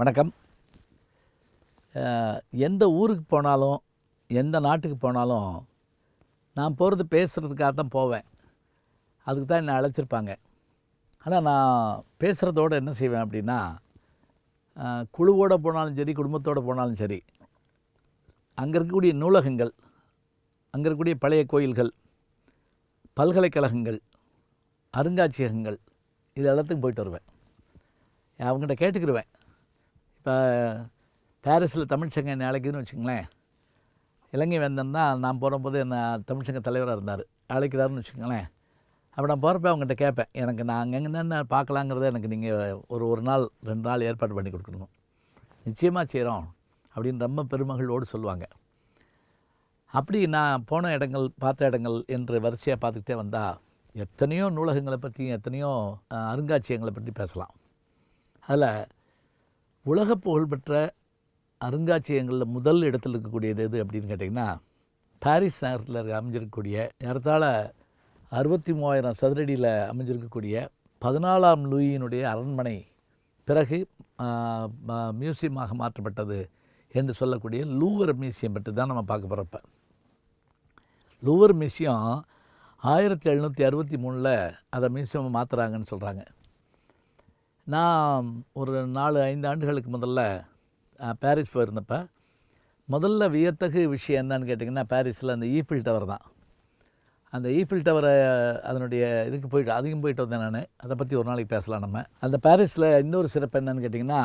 வணக்கம். எந்த ஊருக்கு போனாலும் எந்த நாட்டுக்கு போனாலும் நான் போகிறது பேசுகிறதுக்காக தான் போவேன். அதுக்கு தான் என்னை அழைச்சிருப்பாங்க. ஆனால் நான் பேசுகிறதோட என்ன செய்வேன் அப்படின்னா குழுவோடு போனாலும் சரி குடும்பத்தோடு போனாலும் சரி அங்கே இருக்கக்கூடிய நூலகங்கள் அங்கே இருக்கக்கூடிய பழைய கோயில்கள் பல்கலைக்கழகங்கள் அருங்காட்சியகங்கள் இது எல்லாத்துக்கும் போயிட்டு வருவேன். அவங்ககிட்ட கேட்டுக்கிருவேன். இப்போ பாரிஸில் தமிழ்ச்சங்க அழைக்குதுன்னு வச்சுங்களேன் இலங்கை வேந்தன் தான் நான் போகிறபோது என்ன தமிழ்ச்சங்க தலைவராக இருந்தார். அழைக்கிறாருன்னு வச்சுக்கோங்களேன். அப்போ நான் போகிறப்ப அவங்ககிட்ட கேட்பேன். எனக்கு நான் அங்கே என்னென்ன பார்க்கலாங்கிறத எனக்கு நீங்கள் ஒரு ஒரு நாள் ரெண்டு நாள் ஏற்பாடு பண்ணி கொடுக்கணும். நிச்சயமாக செய்கிறோம் அப்படின்னு ரொம்ப பெருமகளோடு சொல்லுவாங்க. அப்படி நான் போன இடங்கள் பார்த்த இடங்கள் என்று வரிசையாக பார்த்துக்கிட்டே வந்தால் எத்தனையோ நூலகங்களை பற்றியும் எத்தனையோ அருங்காட்சியகங்களை பற்றி பேசலாம். அதில் உலக புகழ்பெற்ற அருங்காட்சியகங்களில் முதல் இடத்தில் இருக்கக்கூடியது எது அப்படின்னு கேட்டிங்கன்னா பாரிஸ் நகரத்தில் அமைஞ்சிருக்கக்கூடிய ஏறத்தாழ அறுபத்தி மூவாயிரம் சதுரடியில் அமைஞ்சிருக்கக்கூடிய பதினாலாம் லூயினுடைய அரண்மனை பிறகு மியூசியமாக மாற்றப்பட்டது என்று சொல்லக்கூடிய லூவர் மியூசியம் பற்றி தான் நம்ம பார்க்க போகிறப்ப லூவர் மியூசியம் ஆயிரத்தி எழுநூற்றி அறுபத்தி மூணில் அதை மியூசியம் மாற்றுறாங்கன்னு சொல்கிறாங்க நான் ஒரு நாலு ஐந்து ஆண்டுகளுக்கு முதல்ல பாரிஸ் போயிருந்தப்போ முதல்ல வியத்தகு விஷயம் என்னன்னு கேட்டிங்கன்னா பாரிஸில் அந்த ஈஃபில் டவர் தான். அந்த ஈஃபில் டவரை அதனுடைய இதுக்கு போயிட்டு அதிகம் போயிட்டு வந்தேன் நான். அதை பற்றி ஒரு நாளைக்கு பேசலாம் நம்ம. அந்த பாரிஸில் இன்னொரு சிறப்பு என்னன்னு கேட்டிங்கன்னா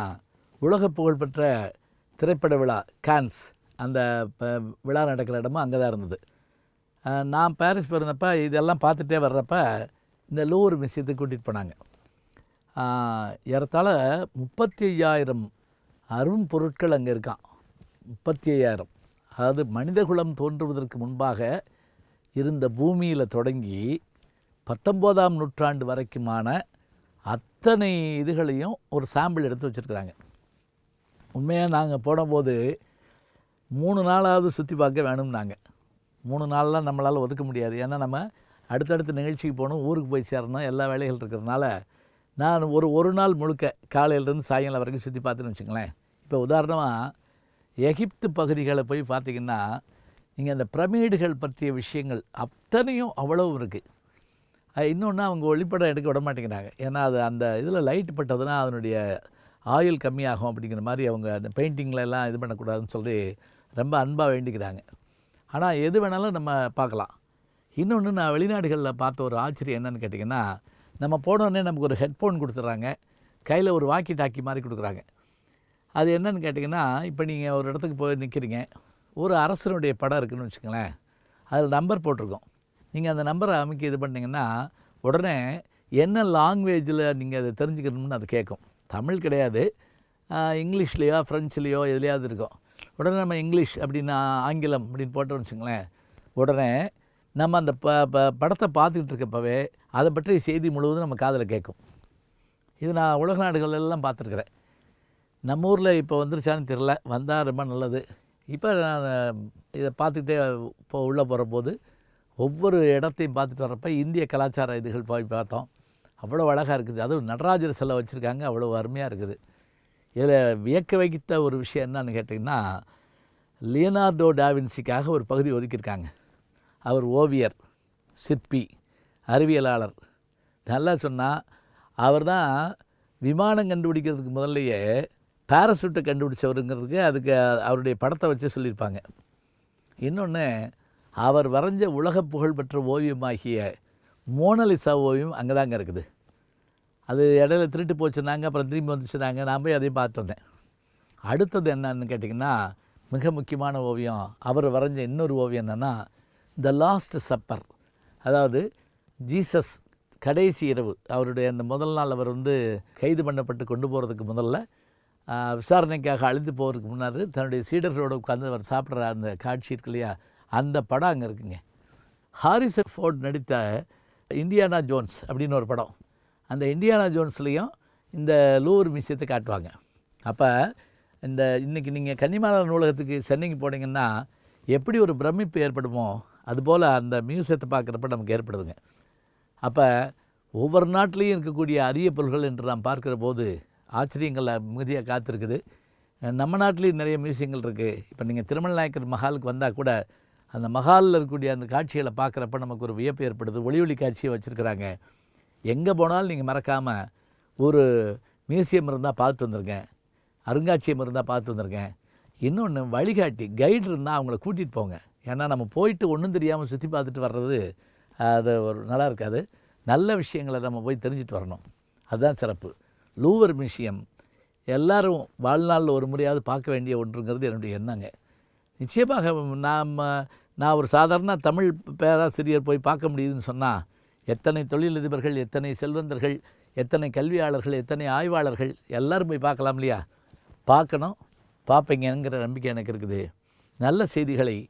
உலக புகழ்பெற்ற திரைப்பட விழா கான்ஸ் அந்த ப- விழா நடக்கிற இடமும் அங்கே தான் இருந்தது நான் பாரிஸ் போயிருந்தப்போ இதெல்லாம் பார்த்துட்டே வர்றப்ப இந்த லூவர் மியூசியத்துக்கு கூட்டிகிட்டு போனாங்க. ஏறத்தாழ முப்பத்தி ஐயாயிரம் அரும் பொருட்கள் அங்கே இருக்கான் முப்பத்தி ஐயாயிரம் அதாவது மனிதகுலம் தோன்றுவதற்கு முன்பாக இருந்த பூமியில் தொடங்கி பத்தொம்போதாம் நூற்றாண்டு வரைக்குமான அத்தனை இதுகளையும் ஒரு சாம்பிள் எடுத்து வச்சுருக்குறாங்க. உண்மையாக நாங்கள் போனபோது மூணு நாளாவது சுற்றி பார்க்க வேணும்னாங்க. மூணு நாள்லாம் நம்மளால் ஒதுக்க முடியாது. ஏன்னா நம்ம அடுத்தடுத்த நிகழ்ச்சிக்கு போகணும் ஊருக்கு போய் சேரணும் எல்லா வேலைகள் இருக்கிறதுனால நான் ஒரு ஒரு நாள் முழுக்க காலையிலேருந்து சாயங்காலம் வரைக்கும் சுற்றி பார்த்துன்னு வச்சுங்களேன் இப்போ உதாரணமாக எகிப்து பகுதிகளை போய் பார்த்தீங்கன்னா இங்கே அந்த பிரமிடுகள் பற்றிய விஷயங்கள் அத்தனையும் அவ்வளவும் இருக்குது இன்னொன்று அவங்க ஒளிப்படம் எடுக்க விட மாட்டேங்கிறாங்க. ஏன்னா அது அந்த இதில் லைட் பட்டதுன்னா அதனுடைய ஆயுள் கம்மியாகும் அப்படிங்கிற மாதிரி அவங்க அந்த பெயிண்டிங்கில் எல்லாம் இது பண்ணக்கூடாதுன்னு சொல்லி ரொம்ப அன்பாக வேண்டிக்கிறாங்க. ஆனால் எது வேணாலும் நம்ம பார்க்கலாம். இன்னொன்று நான் வெளிநாடுகளில் பார்த்த ஒரு ஆச்சரியம் என்னென்னு கேட்டிங்கன்னா நம்ம போனோடனே நமக்கு ஒரு ஹெட்ஃபோன் கொடுத்துட்றாங்க. கையில் ஒரு வாக்கி டாக்கி மாதிரி கொடுக்குறாங்க. அது என்னன்னு கேட்டிங்கன்னா இப்போ நீங்கள் ஒரு இடத்துக்கு போய் நிற்கிறீங்க ஒரு அரசனுடைய படம் இருக்குன்னு வச்சுக்கோங்களேன். அதில் நம்பர் போட்டிருக்கோம். நீங்கள் அந்த நம்பரை அமைக்க இது பண்ணிங்கன்னா உடனே என்ன லாங்குவேஜில் நீங்கள் அதை தெரிஞ்சுக்கணும்னு அது கேட்கும். தமிழ் கிடையாது. இங்கிலீஷ்லேயோ ஃப்ரெஞ்சுலேயோ எதுலையாவது இருக்கும். உடனே நம்ம இங்கிலீஷ் அப்படின்னா ஆங்கிலம் அப்படின்னு போட்டோம்னு வச்சுங்களேன் உடனே நம்ம அந்த ப ப படத்தை பார்த்துக்கிட்டு இருக்கப்பவே அதை பற்றி செய்தி முழுவதும் நம்ம காதில் கேட்கும். இது நான் உலக நாடுகளெல்லாம் பார்த்துருக்குறேன். நம்ம ஊரில் இப்போ வந்துருச்சான்னு தெரில வந்தால் ரொம்ப நல்லது. இப்போ நான் இதை பார்த்துக்கிட்டே இப்போ உள்ளே போகிற போது ஒவ்வொரு இடத்தையும் பார்த்துட்டு வரப்ப இந்திய கலாச்சார இதுகள் போய் பார்த்தோம். அவ்வளோ அழகாக இருக்குது. அதுவும் நடராஜர் சிலை வச்சுருக்காங்க. அவ்வளோ அருமையாக இருக்குது. இதில் வியக்க வைத்த ஒரு விஷயம் என்னன்னு கேட்டிங்கன்னா லியனார்டோ டாவின்சிக்காக ஒரு பகுதி ஒதுக்கியிருக்காங்க. அவர் ஓவியர் சிற்பி அறிவியலாளர். நல்லா சொன்னால் அவர் தான் விமானம் கண்டுபிடிக்கிறதுக்கு முதல்லையே பேரசூட்டை கண்டுபிடிச்சவருங்கிறதுக்கு அதுக்கு அவருடைய படத்தை வச்சு சொல்லியிருப்பாங்க. இன்னொன்று அவர் வரைஞ்ச உலக புகழ்பெற்ற ஓவியமாகிய மோனலிசா ஓவியம் அங்கே தாங்க இருக்குது. அது இடையில திருட்டு போச்சுனாங்க அப்புறம் திரும்பி வந்துச்சுனாங்க நான் போய் அதையும் பார்த்து வந்தேன். அடுத்தது என்னன்னு கேட்டிங்கன்னா மிக முக்கியமான ஓவியம் அவர் வரைஞ்ச இன்னொரு ஓவியம் என்னென்னா த லாஸ்ட் சப்பர் அதாவது ஜீசஸ் கடைசி இரவு அவருடைய அந்த முதல் நாள் அவர் வந்து கைது பண்ணப்பட்டு கொண்டு போகிறதுக்கு முதல்ல விசாரணைக்காக அழிந்து போகிறதுக்கு முன்னாடி தன்னுடைய சீடர்களோடு உட்காந்து அவர் சாப்பிட்ற அந்த காட்சி இருக்கு இல்லையா? அந்த படம் அங்கே இருக்குங்க. ஹாரிசன் ஃபோர்ட் நடித்த இந்தியானா ஜோன்ஸ் அப்படின்னு ஒரு படம். அந்த இந்தியானா ஜோன்ஸ்லேயும் இந்த லூவர் மியூசியத்தை காட்டுவாங்க. அப்போ இந்த இன்றைக்கி நீங்கள் கன்னிமாலா நூலகத்துக்கு சென்னைக்கு போனீங்கன்னா எப்படி ஒரு பிரமிப்பு ஏற்படுமோ அதுபோல் அந்த மியூசியத்தை பார்க்குறப்ப நமக்கு ஏற்படுதுங்க. அப்போ ஒவ்வொரு நாட்டிலையும் இருக்கக்கூடிய அரிய பொருள்கள் என்று நாம் பார்க்குற போது ஆச்சரியங்களை மிகுதியாக காத்திருக்குது. நம்ம நாட்டிலையும் நிறைய மியூசியங்கள் இருக்குது இப்போ நீங்கள் திருமல் நாயக்கர் மஹாலுக்கு வந்தால் கூட அந்த மஹாலில் இருக்கக்கூடிய அந்த காட்சிகளை பார்க்குறப்ப நமக்கு ஒரு வியப்பு ஏற்படுது. ஒளி ஒளி காட்சியை வச்சுருக்கிறாங்க. எங்கே போனாலும் நீங்கள் மறக்காமல் ஒரு மியூசியம் இருந்தால் பார்த்து வந்திருங்க. அருங்காட்சியகம் இருந்தால் பார்த்து வந்திருக்கேன் இன்னொன்று வழிகாட்டி கைடு இருந்தால் அவங்கள கூட்டிகிட்டு போங்க. ஏன்னா நம்ம போயிட்டு ஒன்றும் தெரியாமல் சுற்றி பார்த்துட்டு வர்றது அது ஒரு நல்லா இருக்காது. நல்ல விஷயங்களை நம்ம போய் தெரிஞ்சுட்டு வரணும். அதுதான் சிறப்பு. Louvre museum. எல்லோரும் வாழ்நாளில் ஒரு முறையாவது பார்க்க வேண்டிய ஒன்றுங்கிறது என்னுடைய எண்ணங்க. நிச்சயமாக நாம் நான் ஒரு சாதாரண தமிழ் பேராசிரியர் போய் பார்க்க முடியுதுன்னு சொன்னால் எத்தனை தொழிலதிபர்கள் எத்தனை செல்வந்தர்கள் எத்தனை கல்வியாளர்கள் எத்தனை ஆய்வாளர்கள் எல்லோரும் போய் பார்க்கலாம் இல்லையா? பார்க்கணும். பார்ப்பீங்கங்கிற நம்பிக்கை எனக்கு இருக்குது. நல்ல செய்திகளை